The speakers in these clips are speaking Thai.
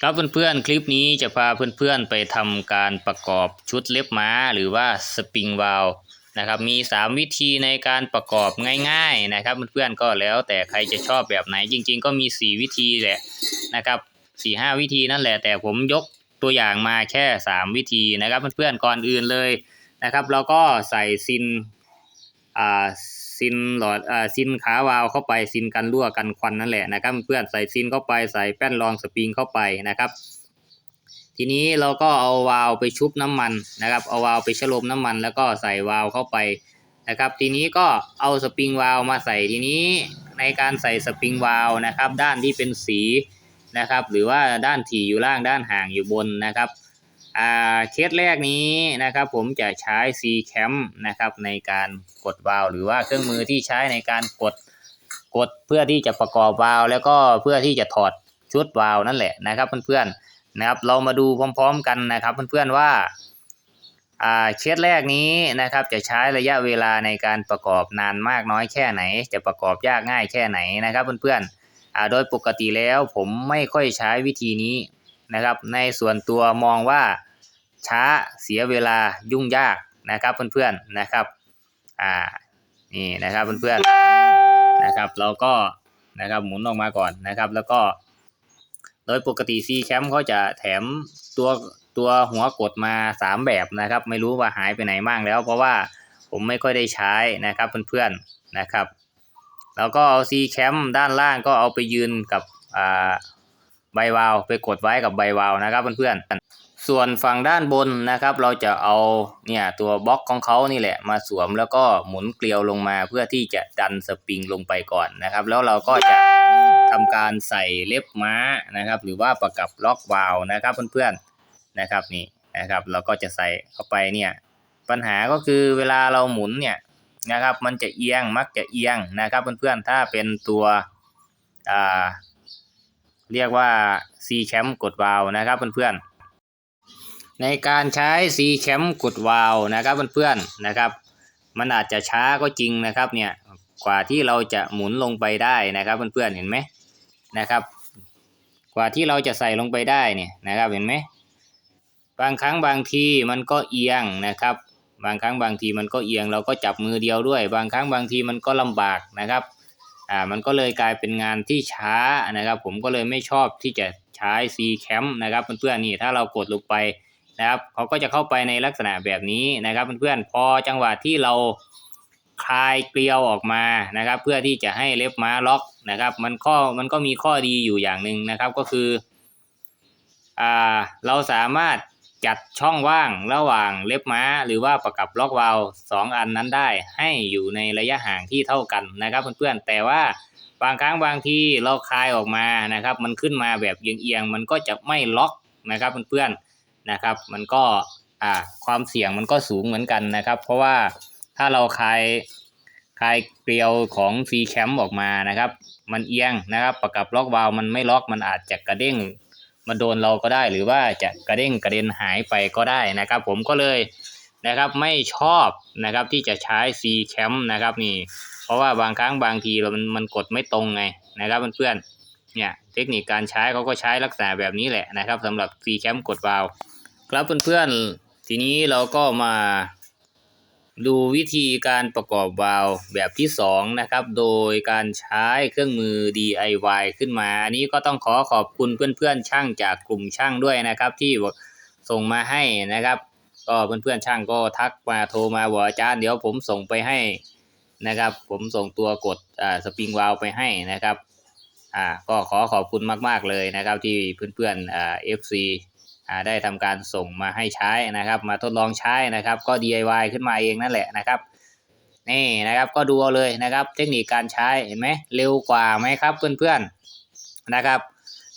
ครับเพื่อนๆ คลิปนี้จะพาเพื่อนๆ ไปทำการประกอบชุดเล็บม้า หรือว่าสปริงวาลนะครับ มี 3 วิธีในการประกอบง่ายๆนะครับเพื่อนๆ ก็แล้วแต่ใครจะชอบแบบไหนจริงๆ ก็มี 4 วิธีแหละนะครับสี่ห้าวิธีนั่นแหละแต่ผมยกตัวอย่างมาแค่ 3 วิธีนะครับเพื่อนๆ ก่อนอื่นเลยนะครับ เราก็ใส่ซินอ่า ซินหลอดอ่าซินขาวาลเข้าไปซินกันรั่วกันควันนั่นแหละนะครับเพื่อนใส่ซินเข้าไปใส่แป้นรองสปริงเข้าไปนะครับ ทีนี้เราก็เอาวาล์วไปชุบน้ำมันนะครับ เอาวาล์วไปชโลมน้ำมัน แล้วก็ใส่วาล์วเข้าไปนะครับ ทีนี้ก็เอาสปริงวาล์วมาใส่ทีนี้ในการใส่สปริงวาล์วนะครับ ด้านที่เป็นสีนะครับ หรือว่าด้านถี่อยู่ล่างด้านห่างอยู่บนนะครับ เคสแรกนี้นะครับ ผมจะใช้ C cam นะครับในการกดวาล์วหรือว่าเครื่องมือที่ใช้ในการกดกดเพื่อที่จะประกอบวาล์วแล้วก็เพื่อที่จะถอดชุดวาล์วนั่นแหละนะครับเพื่อนๆนะครับ เรามาดูพร้อม ๆ กันนะครับเพื่อนๆว่าอ่าเคสแรกนี้นะครับจะใช้ระยะเวลาในการประกอบนานมากน้อยแค่ไหน จะประกอบยากง่ายแค่ไหนนะครับเพื่อนๆอ่าโดยปกติแล้วผมไม่ค่อยใช้วิธีนี้ นะครับ ในส่วนตัวมองว่าช้าเสียเวลายุ่งยากนะครับเพื่อนๆนะครับอ่านี่นะครับเพื่อนๆนะครับ เราก็นะครับหมุนออกมาก่อนนะครับ แล้วก็ โดยปกติ C Camp เขาจะแถมตัวตัวหัวกดมาสามแบบนะครับ ไม่รู้ว่าหายไปไหนบ้างแล้ว เพราะว่าผมไม่ค่อยได้ใช้นะครับเพื่อนๆนะครับ แล้วก็เอา C Camp ด้านล่างก็เอาไปยืนกับอ่า ใบวาวไปกดไว้กับใบวาวนะครับเพื่อนๆ ส่วนฝั่งด้านบนนะครับ เราจะเอาเนี่ยตัวบล็อกของเขานี่แหละมาสวมแล้วก็หมุนเกลียวลงมาเพื่อที่จะดันสปริงลงไปก่อนนะครับ แล้วเราก็จะทำการใส่เล็บม้านะครับ หรือว่าประกับล็อกวาวนะครับเพื่อนๆนะครับนี่นะครับ เราก็จะใส่เข้าไปเนี่ยปัญหาก็คือเวลาเราหมุนเนี่ยนะครับ มันจะเอียงมักจะเอียงนะครับเพื่อนๆถ้าเป็นตัวอ่า เรียกว่า C cam กดวาลนะครับเพื่อนๆในการใช้ C cam กดวาลนะครับเพื่อนๆนะครับ มันอาจจะช้าก็จริงนะครับเนี่ยกว่าที่เราจะหมุนลงไปได้นะครับเพื่อนๆเห็นไหมนะครับ กว่าที่เราจะใส่ลงไปได้เนี่ยนะครับเห็นไหมบางครั้งบางทีมันก็เอียงนะครับ บางครั้งบางทีมันก็เอียงเราก็จับมือเดียวด้วย บางครั้งบางทีมันก็ลำบากนะครับ อ่ามันก็เลยกลายเป็นงานที่ช้านะครับ ผมก็เลยไม่ชอบที่จะใช้ C cam นะครับเพื่อนๆนี่ถ้าเรากดลงไปนะครับเขาก็จะเข้าไปในลักษณะแบบนี้นะครับเพื่อนๆพอจังหวะที่เราคลายเกลียวออกมานะครับ เพื่อที่จะให้เล็บม้าล็อกนะครับ มันข้อมันก็มีข้อดีอยู่อย่างหนึ่งนะครับก็คืออ่าเราสามารถ จัดช่องว่างระหว่างเล็บม้า หรือว่าประกับล็อกวาลสองอันนั้นได้ ให้อยู่ในระยะห่างที่เท่ากันนะครับเพื่อนๆแต่ว่าบางครั้งบางทีเราคลายออกมานะครับ มันขึ้นมาแบบเอียงๆมันก็จะไม่ล็อกนะครับเพื่อนๆนะครับ มันก็อ่าความเสี่ยงมันก็สูงเหมือนกันนะครับ เพราะว่าถ้าเราคลายคลายเกลียวของ C cam ออกมานะครับ มันเอียงนะครับ ประกับล็อกวาล์มันไม่ล็อกมันอาจจะกระเด้ง มาโดนเราก็ได้ หรือว่าจะกระเด้งกระเด็นหายไปก็ได้นะครับ ผมก็เลยนะครับไม่ชอบนะครับที่จะใช้ C cam นะครับนี่ เพราะว่าบางครั้งบางทีเรามันมันกดไม่ตรงไงนะครับเพื่อนๆเนี่ยเทคนิคการใช้เขาก็ใช้ลักษณะแบบนี้แหละนะครับสำหรับ C cam กดวาล์วครับเพื่อนๆทีนี้เราก็มา ดูวิธีการประกอบวาล์วแบบที่สองนะครับ โดยการใช้เครื่องมือ DIY ขึ้นมา อันนี้ก็ต้องขอขอบคุณเพื่อนๆช่างจากกลุ่มช่างด้วยนะครับ ที่ส่งมาให้นะครับ ก็เพื่อนๆช่างก็ทักมาโทรมาบอกอาจารย์เดี๋ยวผมส่งไปให้นะครับ ผมส่งตัวกดอ่าสปริงวาล์วไปให้นะครับอ่าก็ขอขอบคุณมากๆเลยนะครับที่เพื่อนๆอ่า FC ได้ทำการส่งมาให้ใช้นะครับ มาทดลองใช้นะครับ ก็ DIY ขึ้นมาเองนั่นแหละนะครับนี่นะครับก็ดูเอาเลยนะครับ เทคนิคการใช้เห็นไหมเร็วกว่าไหมครับเพื่อนๆนะครับ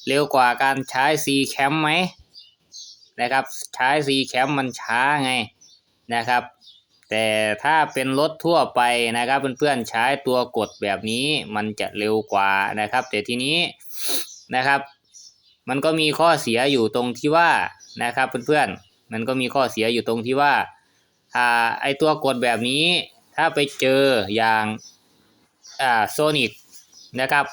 เร็วกว่าการใช้ C cam ไหมนะครับใช้ C cam มันช้าไงนะครับ แต่ถ้าเป็นรถทั่วไปนะครับเพื่อนๆใช้ตัวกดแบบนี้มันจะเร็วกว่านะครับ แต่ทีนี้นะครับ มันก็มีข้อเสียอยู่ตรงที่ว่านะครับเพื่อนๆมันก็มีข้อเสียอยู่ตรงที่ว่าอ่าไอตัวกดแบบนี้ถ้าไปเจออย่างอ่าโซนิกนะครับ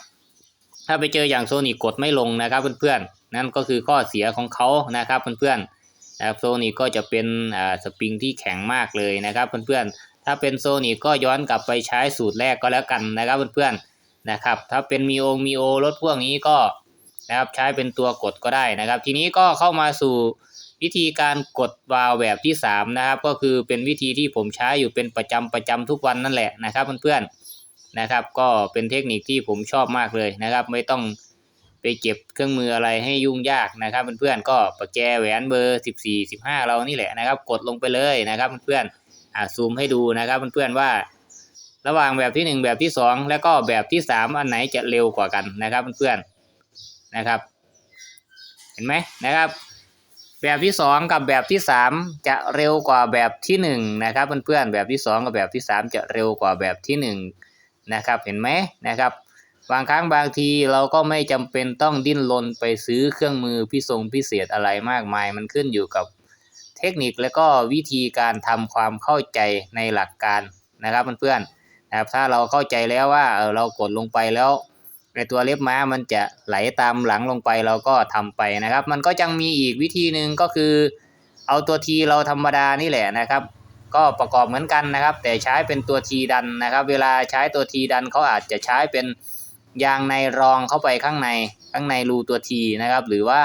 ถ้าไปเจออย่างโซนิกกดไม่ลงนะครับเพื่อนนั่นก็คือข้อเสียของเขานะครับเพื่อนๆนะครับโซนิกก็จะเป็นอ่าสปริงที่แข็งมากเลยนะครับเพื่อนๆถ้าเป็นโซนิกก็ย้อนกลับไปใช้สูตรแรกก็แล้วกันนะครับเพื่อนๆนะครับถ้าเป็นมีโอมีโอรถพวกนี้ก็ นะครับ ใช้เป็นตัวกดก็ได้นะครับ ทีนี้ก็เข้ามาสู่วิธีการกดวาล์วแบบที่สามนะครับ ก็คือเป็นวิธีที่ผมใช้อยู่เป็นประจำประจำทุกวันนั่นแหละนะครับเพื่อนๆนะครับ ก็เป็นเทคนิคที่ผมชอบมากเลยนะครับ ไม่ต้องไปเก็บเครื่องมืออะไรให้ยุ่งยากนะครับเพื่อนๆก็ประแจแหวนเบอร์สิบสี่สิบห้าเรานี่แหละนะครับ กดลงไปเลยนะครับเพื่อนๆอ่าซูมให้ดูนะครับเพื่อนๆว่า ระหว่างแบบที่หนึ่งแบบที่สองแล้วก็แบบที่สามอันไหนจะเร็วกว่ากันนะครับเพื่อนๆ นะครับ เห็นไหมนะครับ แบบที่สองกับแบบที่สามจะเร็วกว่าแบบที่หนึ่งนะครับเพื่อนๆแบบที่สองกับแบบที่สามจะเร็วกว่าแบบที่หนึ่งนะครับ เห็นไหมนะครับบางครั้งบางทีเราก็ไม่จำเป็นต้องดิ้นรนไปซื้อเครื่องมือพิทรงพิเศษอะไรมากมาย มันขึ้นอยู่กับเทคนิคและก็วิธีการทำความเข้าใจในหลักการนะครับเพื่อนๆนะครับถ้าเราเข้าใจแล้วว่าเออเรากดลงไปแล้ว ในตัวเล็บม้ามันจะไหลตามหลังลงไปเราก็ทำไปนะครับ มันก็ยังมีอีกวิธีหนึ่งก็คือ เอาตัวทีเราธรรมดานี่แหละนะครับ ก็ประกอบเหมือนกันนะครับ แต่ใช้เป็นตัวทีดันนะครับ เวลาใช้ตัวทีดันเขาอาจจะใช้เป็นยางในรองเข้าไปข้างในข้างในรูตัวทีนะครับ หรือว่า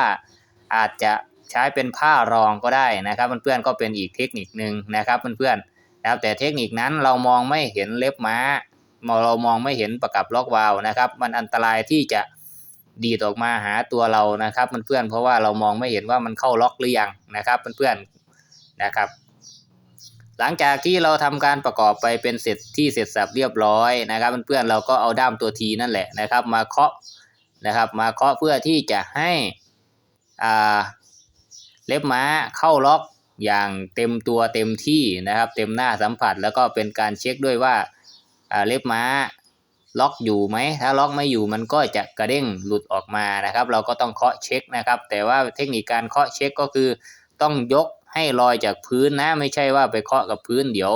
อาจจะใช้เป็นผ้ารองก็ได้นะครับเพื่อนๆก็เป็นอีกเทคนิคนึงนะครับเพื่อนๆนะครับแต่เทคนิคนั้นเรามองไม่เห็นเล็บม้า เรามองไม่เห็นประกับล็อกวาล์วนะครับ มันอันตรายที่จะดีดออกมาหาตัวเรานะครับเพื่อนๆเพราะว่าเรามองไม่เห็นว่ามันเข้าล็อกหรือยังนะครับเพื่อนๆนะครับ หลังจากที่เราทำการประกอบไปเป็นเสร็จที่เสร็จสับเรียบร้อยนะครับเพื่อนๆเราก็เอาด้ามตัวทีนั่นแหละนะครับ มาเคาะนะครับ มาเคาะเพื่อที่จะให้อ่าเล็บม้าเข้าล็อกอย่างเต็มตัวเต็มที่นะครับ เต็มหน้าสัมผัสแล้วก็เป็นการเช็คด้วยว่า เล็บม้าล็อกอยู่ไหม ถ้าล็อกไม่อยู่มันก็จะกระเด้งหลุดออกมานะครับ เราก็ต้องเคาะเช็คนะครับ แต่ว่าเทคนิคการเคาะเช็คก็คือต้องยกให้ลอยจากพื้นนะ ไม่ใช่ว่าไปเคาะกับพื้นเดี๋ยว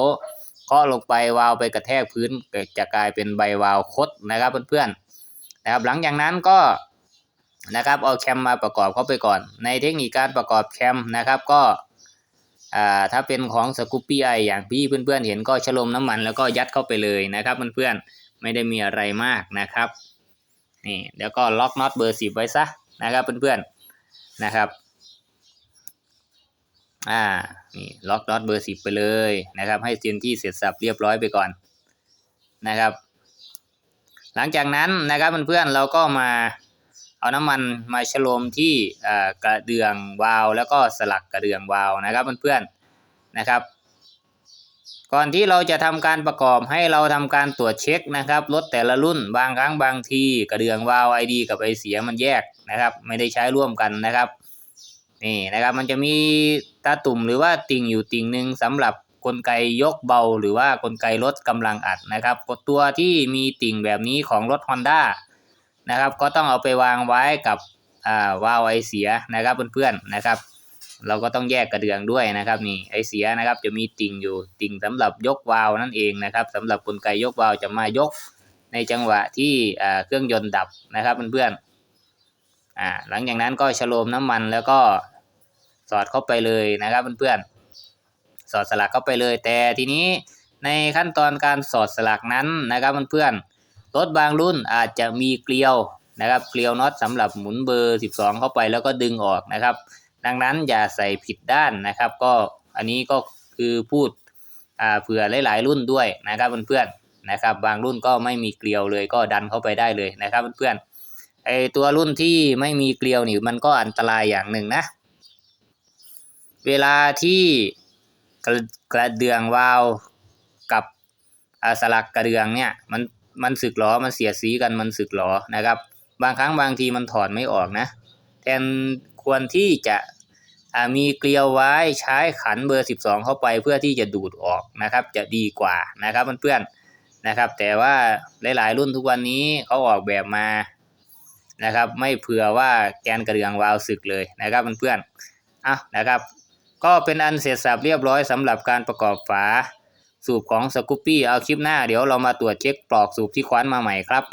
เคาะลงไปวาวไปกระแทกพื้นจะกลายเป็นใบวาวคดนะครับเพื่อนๆนะครับ หลังจากนั้นก็นะครับเอาแคมมาประกอบเข้าไปก่อน ในเทคนิคการประกอบแคมนะครับก็ อ่าถ้าเป็นของสกูปปี้ไออย่างพี่เพื่อนๆเห็นก็ชะลมน้ำมันแล้วก็ยัดเข้าไปเลยนะครับเพื่อนๆไม่ได้มีอะไรมากนะครับนี่แล้วก็ล็อกน็อตเบอร์สิบไว้ซะนะครับเพื่อนๆนะครับอ่านี่ล็อกน็อตเบอร์สิบไปเลยนะครับ ให้เซนที่เสร็จสับเรียบร้อยไปก่อนนะครับ หลังจากนั้นนะครับเพื่อนๆเราก็มา เอาน้ำมันมาฉโลมที่กระเดื่องวาลแล้วก็สลักกระเดื่องวาลนะครับเพื่อนๆนะครับ ก่อนที่เราจะทำการประกอบให้เราทำการตรวจเช็คนะครับรถแต่ละรุ่นบางครั้งบางทีกระเดื่องวาลไอดีกับไอเสียมันแยกนะครับ ไม่ได้ใช้ร่วมกันนะครับนี่นะครับมันจะมีตาตุ่มหรือว่าติ่งอยู่ติ่งหนึ่งสำหรับกลไกยกเบาหรือว่ากลไกลดกำลังอัดนะครับตัวที่มีติ่งแบบนี้ของรถ Honda นะครับ ก็ต้องเอาไปวางไว้กับอ่าวาล์วไอเสียนะครับเพื่อนๆนะครับ เราก็ต้องแยกกระเดื่องด้วยนะครับนี่ไอเสียนะครับ จะมีติ่งอยู่ติ่งสำหรับยกวาล์วนั่นเองนะครับสำหรับกลไกยกวาล์วจะมายกในจังหวะที่เครื่องยนต์ดับนะครับเพื่อนๆอ่าหลังจากนั้นก็ฉโลมน้ำมันแล้วก็สอดเข้าไปเลยนะครับเพื่อนๆสอดสลักเข้าไปเลย แต่ทีนี้ในขั้นตอนการสอดสลักนั้นนะครับเพื่อนๆ รถบางรุ่นอาจจะมีเกลียวนะครับ เกลียวน็อตสำหรับหมุนเบอร์ 12 เข้าไปแล้วก็ดึงออกนะครับ ดังนั้นอย่าใส่ผิดด้านนะครับ ก็อันนี้ก็คือพูดเผื่อหลายๆรุ่นด้วยนะครับเพื่อนๆนะครับ บางรุ่นก็ไม่มีเกลียวเลยก็ดันเข้าไปได้เลยนะครับเพื่อนๆไอตัวรุ่นที่ไม่มีเกลียวนี่มันก็อันตรายอย่างหนึ่งนะ เวลาที่กระกระเดื่องวาวกับสลักกระเดื่องเนี่ยมัน มันสึกหรอมันเสียดสีกันมันสึกหรอนะครับ บางครั้งบางทีมันถอดไม่ออกนะ แทนควรที่จะมีเกลียวไว้ใช้ขันเบอร์ 12 เข้าไปเพื่อที่จะดูดออกนะครับ จะดีกว่านะครับเพื่อนๆนะครับ แต่ว่าหลายๆรุ่นทุกวันนี้เขาออกแบบมานะครับ ไม่เผื่อว่าแกนกระเดื่องวาวสึกเลยนะครับเพื่อนๆอะนะครับ ก็เป็นอันเสร็จสับเรียบร้อยสำหรับการประกอบฝา สูบของสกูปปี้เอาคลิปหน้าเดี๋ยวเรามาตรวจเช็คปลอกสูบที่คว้านมาใหม่ครับ